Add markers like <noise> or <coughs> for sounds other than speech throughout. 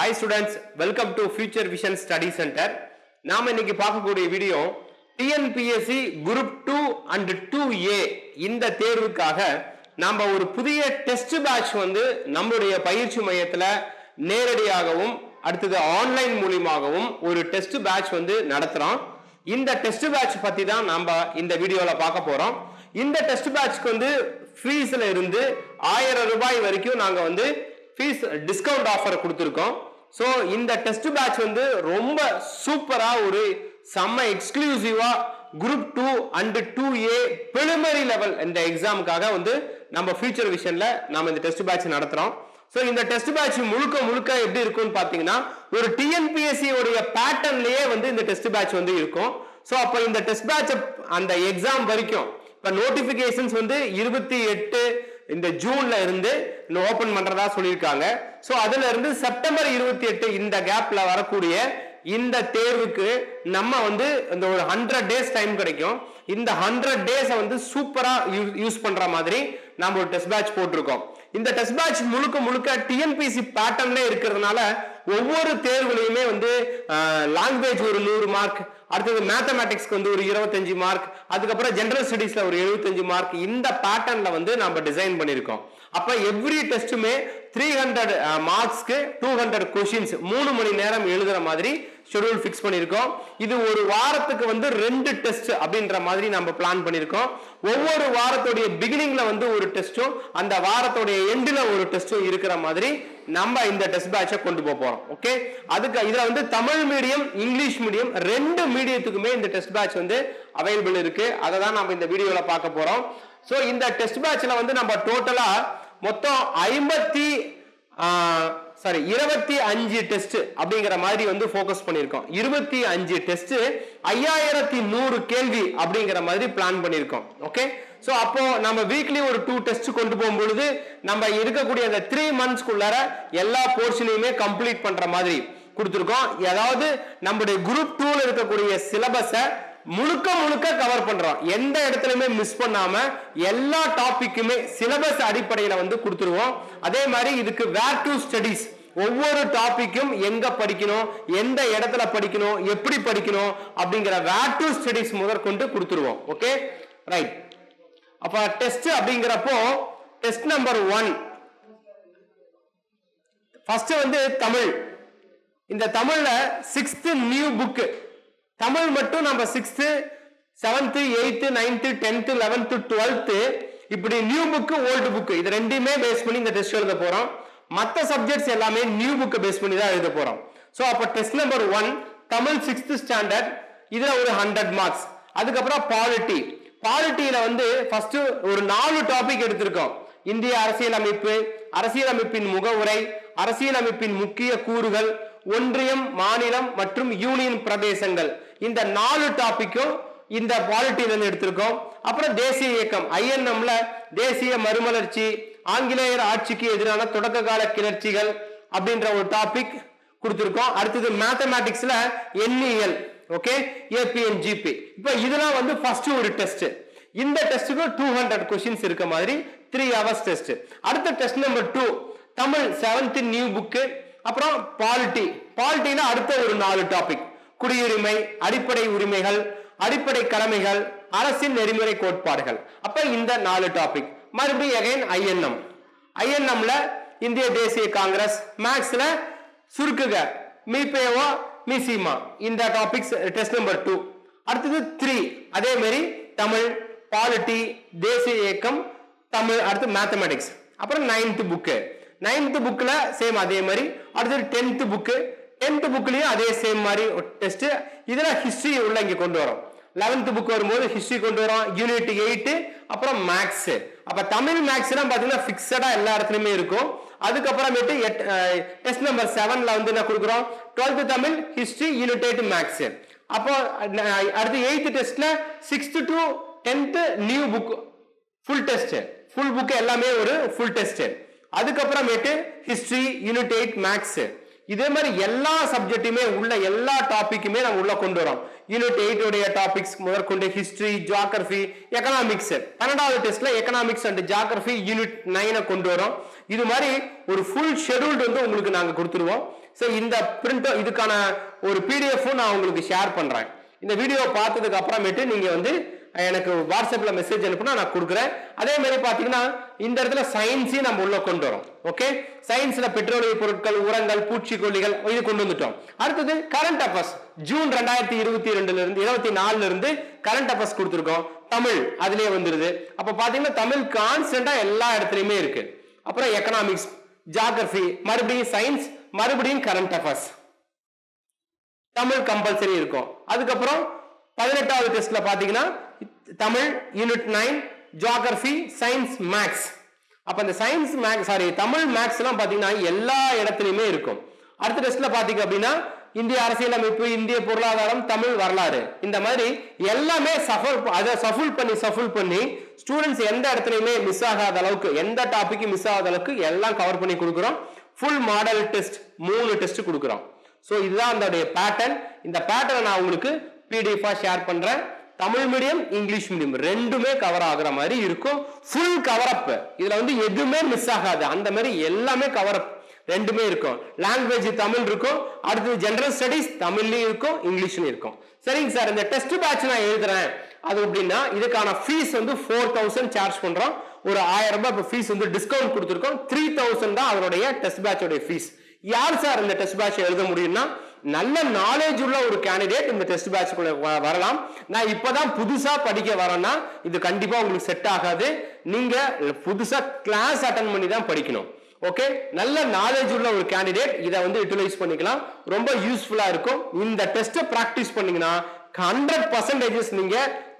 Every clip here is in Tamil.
Hi students welcome to future vision study centre நாம் இன்னைக்கு பார்க்கக்கூடிய video TNPSC group two and two A இந்த தேர்வுக்காக நாம் ஒரு புதிய டெஸ்ட் பேட்ச் வந்து நம்மளுடைய பயிற்சி மையத்தில் நேரடியாகவும் அடுத்தது ஆன்லைன் மூலியமாகவும் ஒரு டெஸ்ட் பேட்ச் வந்து நடத்துகிறோம் இந்த டெஸ்ட் பேட்ச் பற்றி தான் நாம் இந்த வீடியோவில் பார்க்க போகிறோம் இந்த டெஸ்ட் பேட்ச்க்கு வந்து ஃபீஸில் இருந்து ஆயிரம் ரூபாய் வரைக்கும் நாங்கள் வந்து ஃபீஸ் டிஸ்கவுண்ட் ஆஃபர் கொடுத்துருக்கோம். ஸோ இந்த டெஸ்ட் பேட்ச் வந்து ரொம்ப சூப்பராக ஒரு செம்ம எக்ஸ்க்ளூசிவாக group two and two A preliminary level இந்த எக்ஸாமுக்காக வந்து நம்ம ஃபியூச்சர் விஷனில் நம்ம இந்த டெஸ்ட் பேட்ச் நடத்துகிறோம் ஸோ இந்த டெஸ்ட் பேட்ச் முழுக்க முழுக்க எப்படி இருக்கும்னு பார்த்தீங்கன்னா ஒரு டிஎன்பிஎஸ்சி உடைய பேட்டர்ன்லேயே வந்து இந்த டெஸ்ட் பேட்ச் வந்து இருக்கும். ஸோ அப்போ இந்த டெஸ்ட் பேட்ச் அந்த எக்ஸாம் வரைக்கும் இப்போ நோட்டிஃபிகேஷன்ஸ் வந்து இருபத்தி எட்டு இந்த ஜூன்ல இருந்து ஓபன் பண்றதா சொல்லியிருக்காங்க. ஸோ அதுல இருந்து செப்டம்பர் இருபத்தி எட்டு இந்த கேப்ல வரக்கூடிய இந்த தேர்வுக்கு நம்ம வந்து இந்த ஒரு ஹண்ட்ரட் டேஸ் டைம் கிடைக்கும். இந்த ஹண்ட்ரட் டேஸை வந்து சூப்பரா யூஸ் பண்ற மாதிரி நம்ம ஒரு டெஸ்ட் பேட்ச் போட்டிருக்கோம். இந்த டெஸ்ட் பேட்ச் முழுக்க முழுக்க டிஎன்பிசி பேட்டர்ன்ல இருக்கிறதுனால ஒவ்வொரு தேர்வுலையுமே வந்து லாங்குவேஜ் ஒரு நூறு மார்க் அடுத்தது மேத்தமேட்டிக்ஸ்க்கு வந்து ஒரு இருபத்தஞ்சு மார்க் அதுக்கப்புறம் ஜென்ரல் ஸ்டடீஸ்ல ஒரு எழுபத்தஞ்சு மார்க் இந்த பேட்டர்ன்ல வந்து நம்ம டிசைன் பண்ணியிருக்கோம். அப்ப எவ்ரி டெஸ்ட்டுமே த்ரீ ஹண்ட்ரட் மார்க்ஸ்க்கு டூ ஹண்ட்ரட் கொஷின்ஸ் மூணு மணி நேரம் எழுதுற மாதிரி ஷெடியூல் ஃபிக்ஸ் பண்ணியிருக்கோம். இது ஒரு வாரத்துக்கு வந்து ரெண்டு டெஸ்ட் அப்படின்ற மாதிரி நம்ம பிளான் பண்ணியிருக்கோம். ஒவ்வொரு வாரத்துடைய பிகினிங்ல வந்து ஒரு டெஸ்ட்டும் அந்த வாரத்துடைய எண்டில் ஒரு டெஸ்ட்டும் இருக்கிற மாதிரி நம்ம இந்த டெஸ்ட் பேட்சை கொண்டு போக போறோம். ஓகே அதுக்கு இதுல வந்து தமிழ் மீடியம் இங்கிலீஷ் மீடியம் ரெண்டு மீடியத்துக்குமே இந்த டெஸ்ட் பேட்ச் வந்து அவைலபிள் இருக்கு. அதை தான் நம்ம இந்த வீடியோவில் பார்க்க போறோம். ஸோ இந்த டெஸ்ட் பேட்ச்ல வந்து நம்ம டோட்டலா மொத்தம் ஐம்பத்தி சாரி இருபத்தி அஞ்சு டெஸ்ட் அப்படிங்கிற மாதிரி வந்து ஃபோக்கஸ் பண்ணியிருக்கோம். இருபத்தி அஞ்சு டெஸ்ட் ஐயாயிரத்தி நூறு கேள்வி அப்படிங்கிற மாதிரி பிளான் பண்ணியிருக்கோம். ஓகே ஸோ அப்போ நம்ம வீக்லி ஒரு டூ டெஸ்ட் கொண்டு போகும்பொழுது நம்ம இருக்கக்கூடிய அந்த த்ரீ மந்த்ஸ்க்குள்ளார எல்லா போர்ஷனையுமே கம்ப்ளீட் பண்ற மாதிரி கொடுத்துருக்கோம். அதாவது நம்முடைய குரூப் டூல இருக்கக்கூடிய சிலபஸை முழுக்க முழுக்க கவர் பண்றோம். எந்த இடத்துலயுமே மிஸ் பண்ணாம எல்லா டாபிக்குமே சிலபஸ் அடிப்படையில வந்து கொடுத்துருவோம். அதே மாதிரி இதுக்கு வேர் டு ஸ்டடிஸ் ஒவ்வொரு டாபிக்கும் எங்க படிக்கணும் எந்த இடத்துல படிக்கணும் எப்படி படிக்கணும் அப்படிங்கிற வேர் டு ஸ்டடிஸ் முதற்கொண்டு கொடுத்துருவோம். ஓகே ரைட் அப்ப டெஸ்ட் அப்படிங்கிறப்போ டெஸ்ட் நம்பர் ஒன் ஃபர்ஸ்ட் வந்து தமிழ். இந்த தமிழ்ல சிக்ஸ்த் நியூ புக்கு தமிழ் மட்டும் நம்ம sixth seventh eighth ninth tenth eleventh twelfth இப்படி நியூ புக்கு ஓல்டு புக்கு இது ரெண்டுமே பேஸ் பண்ணி இந்த டெஸ்ட் எழுத போகிறோம் மற்ற சப்ஜெக்ட்ஸ் எல்லாமே நியூ புக்கை பேஸ் பண்ணி தான் எழுத போகிறோம் ஸோ அப்போ test number one Tamil sixth standard இதில் ஒரு ஹண்ட்ரட் மார்க்ஸ் அதுக்கப்புறம் பாலிட்டி பாலிட்டியில் வந்து ஃபஸ்ட்டு ஒரு நாலு டாபிக் எடுத்திருக்கோம். இந்திய அரசியலமைப்பு அரசியலமைப்பின் முகவுரை அரசியலமைப்பின் முக்கிய கூறுகள் ஒன்றியம் மாநிலம் மற்றும் யூனியன் பிரதேசங்கள். இந்த நாலு டாபிக்கும் இந்த பாலிட்டியில இருந்து எடுத்திருக்கோம். அப்புறம் தேசிய இயக்கம் ஐஎன்எம்ல தேசிய மறுமலர்ச்சி ஆங்கிலேயர் ஆட்சிக்கு எதிரான தொடக்க கால கிளர்ச்சிகள் அப்படின்ற ஒரு டாபிக் கொடுத்துருக்கோம். அடுத்தது மேத்தமேட்டிக்ஸ்ல எண்ணியல் ஓகே ஏபிஎன் ஜிபி இப்போ இதெல்லாம் வந்து ஃபர்ஸ்ட் ஒரு டெஸ்ட் இந்த டெஸ்ட்டுக்கு டூ ஹண்ட்ரட் கொஸ்டின்ஸ் இருக்க மாதிரி த்ரீ ஹவர்ஸ் டெஸ்ட் அடுத்த test number two Tamil seventh new book அப்புறம் பாலிட்டி பாலிட்டினா அடுத்த ஒரு நாலு டாபிக் குடியுரிமை அடிப்படை உரிமைகள் அடிப்படை கடமைகள் அரசின் நெறிமுறை கோட்பாடுகள். அப்ப இந்த நாலு டாபிக் மறுபடியும் அகைன் ஐஎன்எம் ஐஎன்எம்ல இந்திய தேசிய காங்கிரஸ் மேக்ஸ்ல சுருக்குக. மீபேவோ மிசிமா இந்த டாபிக்ஸ் டெஸ்ட் நம்பர் டூ அடுத்தது த்ரீ அதே மாதிரி தமிழ் பாலிட்டி தேசிய இயக்கம் தமிழ் அடுத்து மேத்தமெட்டிக்ஸ் அப்புறம் நைன்த் புக்கு நைன்த் புக்கில் சேம் அதே மாதிரி. அடுத்தது டென்த்து புக்கு டென்த்து புக்லேயும் அதே சேம் மாதிரி டெஸ்ட்டு இதில் ஹிஸ்ட்ரி உள்ள இங்கே கொண்டு வரோம். லெவன்த்து புக் வரும்போது ஹிஸ்ட்ரி கொண்டு வரோம். யூனிட் எயிட்டு அப்புறம் மேக்ஸு அப்போ தமிழ் மேக்ஸ்லாம் பார்த்தீங்கன்னா ஃபிக்ஸடாக எல்லா இடத்துலையுமே இருக்கும். அதுக்கப்புறமேட்டு டெஸ்ட் நம்பர் செவனில் வந்து என்ன கொடுக்குறோம்? Twelfth Tamil history unit eight maths அப்போ அடுத்து எயித்து டெஸ்ட்டில் sixth to tenth new book full test full book எல்லாமே ஒரு ஃபுல் டெஸ்ட்டு அதுக்கப்புறமேட்டு ஹிஸ்டரி யூனிட் எயிட் மேக்ஸ் இதே மாதிரி எல்லா சப்ஜெக்ட்டுமே உள்ள எல்லா டாபிக்குமே நம்ம உள்ள கொண்டு வரோம். யூனிட் எயிட் உடைய டாபிக்ஸ் முதற்கொண்டு ஹிஸ்டரி ஜியாகிரபி எக்கனாமிக்ஸ் பன்னெண்டாவது டெஸ்ட்ல எக்கனாமிக்ஸ் அண்ட் ஜியாகிரபி யூனிட் நைனை கொண்டு வரோம். இது மாதிரி ஒரு ஃபுல் ஷெடியூல்டு வந்து உங்களுக்கு நாங்கள் கொடுத்துருவோம். ஸோ இந்த பிரிண்ட் இதுக்கான ஒரு பிடிஎஃப்பும் நான் உங்களுக்கு ஷேர் பண்றேன். இந்த வீடியோ பார்த்ததுக்கு அப்புறமேட்டு நீங்க வந்து எனக்கு வாட்ஸ்அப்பில் மெசேஜ் அனுப்புனா நான் கொடுக்குறேன். அதே மாதிரி பார்த்தீங்கன்னா இந்த இடத்துல சயின்ஸையும் நம்ம உள்ள கொண்டு வரோம். ஓகே சயின்ஸில் பெட்ரோலிய பொருட்கள் உரங்கள் பூச்சிக்கொல்லிகள் இது கொண்டு வந்துட்டோம். அடுத்தது கரண்ட் அஃபர்ஸ் ஜூன் ரெண்டாயிரத்தி இருபத்தி ரெண்டுல இருந்து இருபத்தி நாலுல இருந்து கரண்ட் அஃபர்ஸ் கொடுத்துருக்கோம். தமிழ் அதுலேயே வந்துருது. அப்போ பார்த்தீங்கன்னா தமிழ் கான்ஸ்டன்டா எல்லா இடத்துலையுமே இருக்கு. அப்புறம் எக்கனாமிக்ஸ் ஜாகிரபி மறுபடியும் சயின்ஸ் மறுபடியும் கரண்ட் அஃபேர்ஸ் தமிழ் கம்பல்சரி இருக்கும். அதுக்கப்புறம் பதினெட்டாவது டெஸ்ட்ல பாத்தீங்கன்னா Tamil unit nine geography science maths அப்போ இந்த சயின்ஸ் மேக்ஸ் சாரி தமிழ் மேக்ஸ்லாம் பார்த்தீங்கன்னா எல்லா இடத்துலையுமே இருக்கும். அடுத்த டெஸ்ட்ல பார்த்தீங்க அப்படின்னா இந்திய அரசியலமைப்பு இந்திய பொருளாதாரம் தமிழ் வரலாறு. இந்த மாதிரி எல்லாமே சஃபல் அதை சஃபுல் பண்ணி சஃபுல் பண்ணி ஸ்டூடெண்ட்ஸ் எந்த இடத்துலையுமே மிஸ் ஆகாத அளவுக்கு எந்த டாபிக்கும் மிஸ் ஆகாத அளவுக்கு எல்லாம் கவர் பண்ணி கொடுக்குறோம். ஃபுல் மாடல் டெஸ்ட் மூணு டெஸ்ட் கொடுக்குறோம். ஸோ இதுதான் அதோடைய பேட்டர்ன் இந்த பேட்டர்னை நான் உங்களுக்கு பிடிஎஃபாக ஷேர் பண்ணுறேன் தமிழ் மீடியம் இங்கிலீஷ் மீடியம் ரெண்டுமே கவர் ஆகுற மாதிரி இருக்கும். ஃபுல் கவரப் இதுல வந்து எதுவுமே மிஸ் ஆகாது. அந்த மாதிரி எல்லாமே கவரப் ரெண்டுமே இருக்கும். லாங்குவேஜ் தமிழ் இருக்கும். அடுத்தது ஜென்ரல் ஸ்டடிஸ் தமிழ்லயும் இருக்கும் இங்கிலீஷ்லயும் இருக்கும். சரிங்க சார் இந்த டெஸ்ட் பேட்ச் நான் எழுதுறேன். அது அப்படின்னா இதுக்கான ஃபீஸ் வந்து ஃபோர் தௌசண்ட் சார்ஜ் பண்றோம். ஒரு ஆயிரம் ரூபாய் ஃபீஸ் வந்து டிஸ்கவுண்ட் கொடுத்துருக்கோம். த்ரீ தௌசண்ட் தான் அவருடைய டெஸ்ட் பேட்சோடைய ஃபீஸ் யார் சார் இந்த டெஸ்ட் பேட்ச் எழுத முடியும்னா நல்ல நாலேஜ் உள்ள ஒரு கேண்டிடேட் இந்த டெஸ்ட் பேட்சுக்குள்ள வரலாம். நான் இப்போதான் புதுசா படிக்க வரேன்னா இது கண்டிப்பா உங்களுக்கு செட் ஆகாது. நீங்க புதுசா கிளாஸ் அட்டன் பண்ணி தான் படிக்கணும். ஓகே நல்ல நாலேஜ் உள்ள ஒரு கேண்டிடேட் இதை வந்து யூட்டிலைஸ் பண்ணிக்கலாம். ரொம்ப யூஸ்ஃபுல்லா இருக்கும். இந்த டெஸ்ட்டை ப்ராக்டிஸ் பண்ணீங்கன்னா ஹண்ட்ரட் பர்சன்டேஜஸ் நீங்க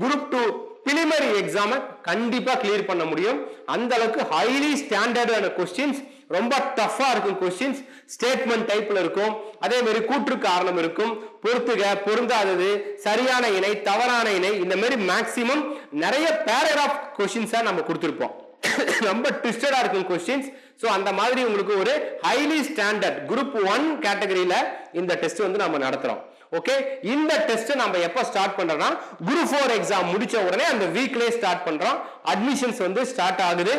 குரூப் டூ பிலிமரி எக்ஸாமை கண்டிப்பா கிளியர் பண்ண முடியும். அந்த அளவுக்கு ஹைலி ஸ்டாண்டர்டான கொஸ்டின்ஸ் ரொம்ப டஃபா இருக்கும் கொஸ்டின்ஸ் ஸ்டேட்மெண்ட் டைப்ல இருக்கும். அதே மாதிரி கூற்று காரணம் இருக்கும். பொறுத்துக பொருந்தாதது சரியான இணை தவறான இணை இந்த மாதிரி மேக்சிமம் நிறைய பேராகிராஃப் கொஸ்டின்ஸா நம்ம கொடுத்துருப்போம். <coughs> ரொம்ப ட்விஸ்டடா இருக்கும் கொஸ்டின்ஸ் ஸோ அந்த மாதிரி உங்களுக்கு ஒரு ஹைலி ஸ்டாண்டர்ட் குரூப் ஒன் கேட்டகரியில இந்த டெஸ்ட் வந்து நம்ம நடத்துறோம். ஓகே இந்த டெஸ்ட் நம்ம எப்ப ஸ்டார்ட் பண்றோம்னா குரூப் ஃபோர் எக்ஸாம் முடிச்ச உடனே அந்த வீக்லயே ஸ்டார்ட் பண்றோம். அட்மிஷன்ஸ் வந்து ஸ்டார்ட் ஆகுது.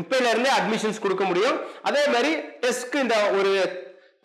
இப்பையில இருந்தே அட்மிஷன்ஸ் கொடுக்க முடியும். அதே மாதிரி டெஸ்ட்க்கு இந்த ஒரு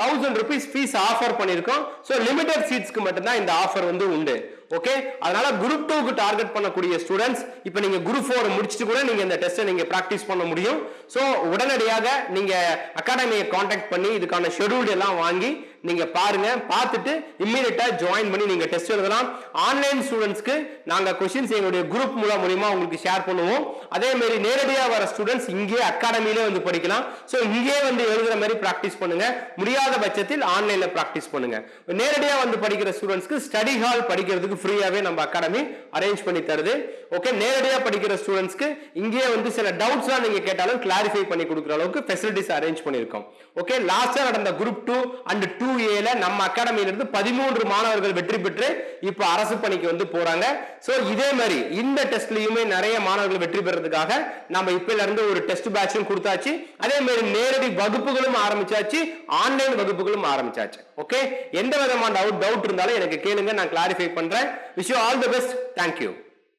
தௌசண்ட் ருபீஸ் ஃபீஸ் ஆஃபர் பண்ணியிருக்கோம். ஸோ லிமிடெட் சீட்ஸ்க்கு மட்டும்தான் இந்த ஆஃபர் வந்து உண்டு. ஓகே அதனால குரூப் டூக்கு டார்கெட் பண்ணக்கூடிய ஸ்டூடெண்ட்ஸ் இப்போ நீங்கள் குரூப் ஃபோர் முடிச்சுட்டு கூட நீங்கள் இந்த டெஸ்ட்டை நீங்கள் ப்ராக்டிஸ் பண்ண முடியும். ஸோ உடனடியாக நீங்கள் அகாடமியை காண்டாக்ட் பண்ணி இதுக்கான ஷெடியூல் எல்லாம் வாங்கி நீங்க பாருங்க பார்த்துட்டு இம்மீடியட்டா ஜாயின் பண்ணி நீங்க டெஸ்ட் எழுதலாம். ஆன்லைன் ஸ்டூடெண்ட்ஸ்க்கு நாங்க கொஸ்டின்ஸ் எங்களுடைய குரூப் மூலம் மூலியமா உங்களுக்கு ஷேர் பண்ணுவோம். அதே மாதிரி நேரடியா வர ஸ்டூடெண்ட்ஸ் இங்கே அகாடமியிலே வந்து படிக்கலாம். ஸோ இங்கே வந்து எழுதுற மாதிரி ப்ராக்டிஸ் பண்ணுங்க. முடியாத பட்சத்தில் ஆன்லைன்ல ப்ராக்டிஸ் பண்ணுங்க. நேரடியா வந்து படிக்கிற ஸ்டூடெண்ட்ஸ்க்கு ஸ்டடி ஹால் படிக்கிறதுக்கு ஃப்ரீயாவே நம்ம அகாடமி அரேஞ்ச் பண்ணி தருது. ஓகே நேரடியாக படிக்கிற ஸ்டூடெண்ட்ஸ்க்கு இங்கேயே வந்து சில டவுட்ஸ்லாம் நீங்கள் கேட்டாலும் கிளாரிஃபை பண்ணி கொடுக்குற அளவுக்கு ஃபெசிலிட்டிஸ் அரேஞ்ச் பண்ணியிருக்கோம். ஓகே லாஸ்ட்டாக நடந்த குரூப் டூ அண்ட் டூ ஏல நம்ம அகாடமியிலிருந்து பதிமூன்று மாணவர்கள் வெற்றி பெற்று இப்போ அரசு பணிக்கு வந்து போகிறாங்க ஸோ இதே மாதிரி இந்த டெஸ்ட்லையுமே நிறைய மாணவர்கள் வெற்றி பெறதுக்காக நம்ம இப்பிலிருந்து ஒரு டெஸ்ட் பேட்சும் கொடுத்தாச்சு. அதே மாதிரி நேரடி வகுப்புகளும் ஆரம்பிச்சாச்சு. ஆன்லைன் வகுப்புகளும் ஆரம்பிச்சாச்சு. ஓகே எந்த விதமான டவுட் டவுட் இருந்தாலும் எனக்கு கேளுங்க நான் கிளாரிஃபை பண்றேன். Wish you all the best thank you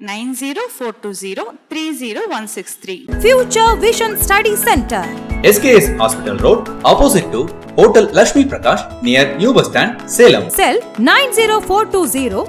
9042030163. Future Vision Study Center. SKS Hospital Road, opposite to Hotel Lashmi Prakash, near New Bus Stand, Salem. Cell 90420